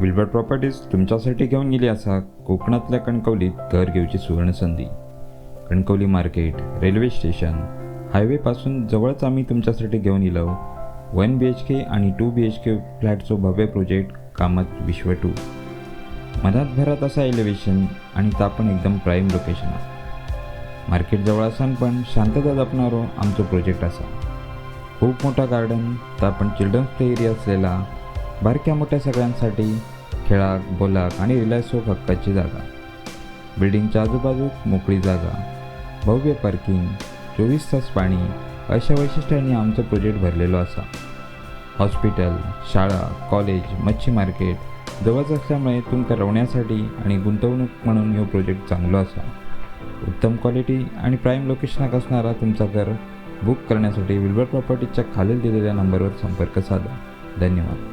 Wilbert properties तुमच्यासाठी घेऊन गेली असा कोकणातल्या कणकवलीत घर घेऊची सुवर्ण संधी. कणकवली मार्केट रेल्वे स्टेशन हायवेपासून जवळच आम्ही तुमच्यासाठी घेऊन येलो. वन बी एच के आणि टू बी एच के फ्लॅटचो भव्य प्रोजेक्ट कामत विश्व टू. मधात भरात असा एलिव्हेशन आणि ता पण एकदम प्राईम लोकेशन मार्केट जवळ असान पण शांतता जपणारो आमचो प्रोजेक्ट असा. खूप मोठा गार्डन तर पण चिल्ड्रन्स प्ले एरिया असलेला बारक्या मोठ्या सगळ्यांसाठी खेळाक बोलाक आणि रिलॅक्सो हक्काची जागा. बिल्डिंगच्या आजूबाजूक मोकळी जागा. भव्य पार्किंग चोवीस तास पाणी अशा वैशिष्ट्यांनी आमचो प्रोजेक्ट भरलेलो असा हॉस्पिटल शाळा कॉलेज मच्छी मार्केट जवळच असल्यामुळे तुमकां रवण्यासाठी आणि गुंतवणूक म्हणून ह्यो प्रोजेक्ट चांगलो असा उत्तम क्वालिटी आणि प्राईम लोकेशनाक असणारा तुमचा घर बुक करण्यासाठी विल्बर प्रॉपर्टीच्या खालील दिलेल्या नंबरवर संपर्क साधा. धन्यवाद.